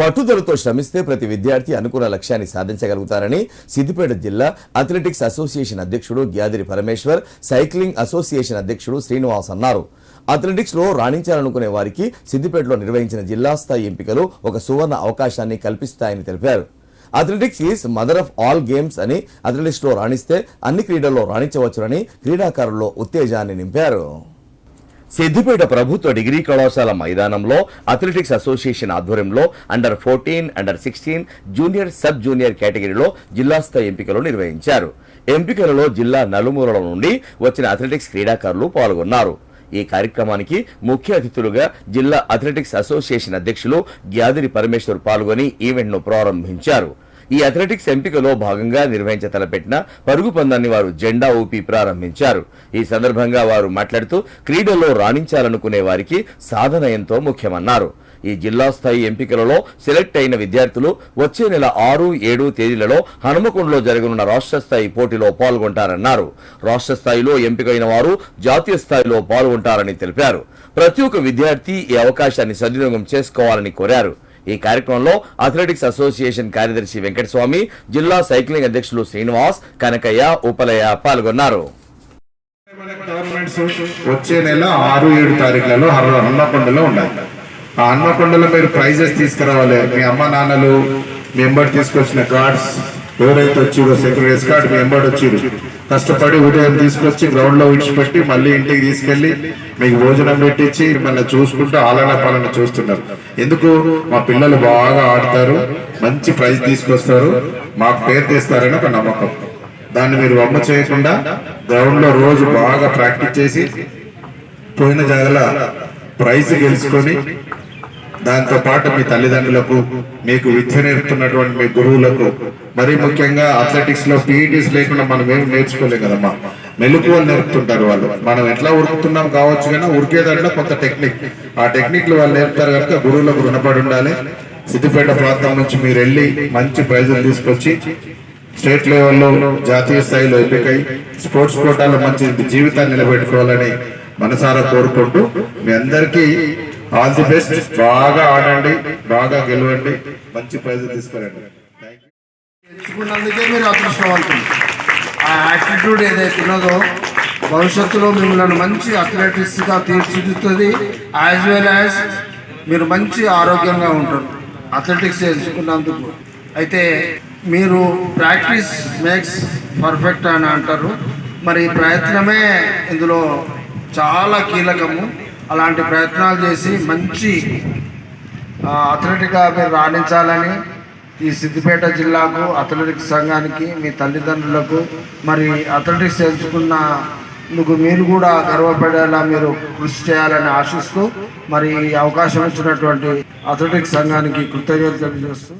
పట్టుదలతో శ్రమిస్తే ప్రతి విద్యార్థి అనుకున్న లక్ష్యాన్ని సాధించగలుగుతారని సిద్దిపేట జిల్లా అథ్లెటిక్స్ అసోసియేషన్ అధ్యక్షుడు గ్యాదిరి పరమేశ్వర్ సైక్లింగ్ అసోసియేషన్ అధ్యక్షుడు శ్రీనివాస్ అన్నారు. అథ్లెటిక్స్లో రాణించాలనుకునే వారికి సిద్దిపేటలో నిర్వహించిన జిల్లా స్థాయి ఎంపికలు ఒక సువర్ణ అవకాశాన్ని కల్పిస్తాయని తెలిపారు. Athletics is mother of all games అని అథ్లెటిక్స్లో రాణిస్తే అన్ని క్రీడల్లో రాణించవచ్చునని క్రీడాకారుల్లో ఉత్తేజాన్ని నింపారు. సిద్దిపేట ప్రభుత్వ డిగ్రీ కళాశాల మైదానంలో అథ్లెటిక్స్ అసోసియేషన్ ఆధ్వర్యంలో under fourteen under sixteen junior sub junior కేటగిరీలో జిల్లా స్థాయి ఎంపికలు నిర్వహించారు. ఎంపికలలో జిల్లా నలుమూలల నుండి వచ్చిన అథ్లెటిక్స్ క్రీడాకారులు పాల్గొన్నారు. ఈ కార్యక్రమానికి ముఖ్య అతిథులుగా జిల్లా అథ్లెటిక్స్ అసోసియేషన్ అధ్యక్షులు గ్యాదిరి పరమేశ్వర్ పాల్గొని ఈవెంట్ను ప్రారంభించారు. ఈ అథ్లెటిక్స్ ఎంపికలో భాగంగా నిర్వహించ తలపెట్టిన పరుగు పందాన్ని వారు జెండా ఊపి ప్రారంభించారు. ఈ సందర్భంగా వారు మాట్లాడుతూ క్రీడల్లో రాణించాలనుకునే వారికి సాధన ఎంతో ముఖ్యమన్నారు. ఈ జిల్లా స్థాయి ఎంపికలలో సెలెక్ట్ అయిన విద్యార్థులు వచ్చే నెల ఆరు ఏడు తేదీలలో హనుమకొండలో జరగనున్న రాష్ట్ర స్థాయి పోటీలో పాల్గొంటారన్నారు. రాష్ట్ర స్థాయిలో ఎంపికైన వారు జాతీయ స్థాయిలో పాల్గొంటారని తెలిపారు. ప్రతి ఒక్క విద్యార్థి ఈ అవకాశాన్ని సద్వినియోగం చేసుకోవాలని కోరారు. ఈ కార్యక్రమంలో అథ్లెటిక్స్ అసోసియేషన్ కార్యదర్శి వెంకటస్వామి జిల్లా సైక్లింగ్ అధ్యక్షులు శ్రీనివాస్ కనకయ్య ఉపలయ్య పాల్గొన్నారు. వచ్చే నెల ఆరు ఏడు తారీఖులలో హన్మకొండలో ఉండాలి. ఆ హన్మకొండలో మీరు ప్రైజెస్ తీసుకురావాలి. మీ అమ్మ నాన్నలు మీ తీసుకొచ్చిన కార్డ్స్ ఎవరైతే వచ్చిరో సెక్రటరీ ఎస్కాట్ మీ ఎంబడి వచ్చిరు. కష్టపడి ఉదయం తీసుకొచ్చి గ్రౌండ్లో విడిచిపెట్టి మళ్ళీ ఇంటికి తీసుకెళ్ళి మీకు భోజనం పెట్టించి మిమ్మల్ని చూసుకుంటూ ఆలన పాలన చూస్తున్నారు. ఎందుకు? మా పిల్లలు బాగా ఆడతారు మంచి ప్రైజ్ తీసుకొస్తారు మాకు పేరు తెస్తారని ఒక నమ్మకం. దాన్ని మీరు వమ్మ చేయకుండా గ్రౌండ్లో రోజు బాగా ప్రాక్టీస్ చేసి పోయిన జాగల ప్రైజ్ గెలుచుకొని దాంతో పాటు మీ తల్లిదండ్రులకు మీకు విద్య నేర్పుతున్నటువంటి మీ గురువులకు మరీ ముఖ్యంగా అథ్లెటిక్స్లో పీఈటీస్ లేకుండా మనం ఏం నేర్చుకోలేం కదమ్మా. మెలకువలు నేర్పుతుంటారు వాళ్ళు. మనం ఎట్లా ఉరుకుతున్నాం కావచ్చు కానీ ఉరికేదాంట్లో కొంత టెక్నిక్ ఆ టెక్నిక్లు వాళ్ళు నేర్పుతారు కనుక గురువులకు రుణపడి ఉండాలి. సిద్దిపేట ప్రాంతం నుంచి మీరు వెళ్ళి మంచి ప్రైజులు తీసుకొచ్చి స్టేట్ లెవెల్లో జాతీయ స్థాయిలో ఎంపికై స్పోర్ట్స్ కోటాలో మంచి జీవితాన్ని నిలబెట్టుకోవాలని మనసారా కోరుకుంటూ మీ అందరికీ ఆల్ ది బెస్ట్ బాగా ఆడండి. బాగా గెలవండి. మంచి ప్రైజ్ తీసుకురండి ఎంచుకున్నందుకే మీరు అదృష్టవంతులు ఆ యాటిట్యూడ్ ఏదైతే ఉన్నదో భవిష్యత్తులో మిమ్మల్ని మంచి అథ్లెటిక్స్గా తీర్చిదిద్దుతుంది. యాజ్ వెల్ యాజ్ మీరు మంచి ఆరోగ్యంగా ఉంటారు. అథ్లెటిక్స్ ఎంచుకున్నందుకు. అయితే మీరు ప్రాక్టీస్ మేక్స్ పర్ఫెక్ట్ అని అంటారు. మరి ప్రయత్నమే ఇందులో చాలా కీలకము. అలాంటి ప్రయత్నాలు చేసి మంచి అథ్లెటిక్గా మీరు రాణించాలని ఈ సిద్దిపేట జిల్లాకు అథ్లెటిక్స్ సంఘానికి మీ తల్లిదండ్రులకు మరి అథ్లెటిక్స్ ఎంచుకున్న అందుకు మీరు కూడా గర్వపడేలా మీరు కృషి చేయాలని ఆశిస్తూ మరి అవకాశం ఇచ్చినటువంటి అథ్లెటిక్స్ సంఘానికి కృతజ్ఞతలు తెలియజేస్తూ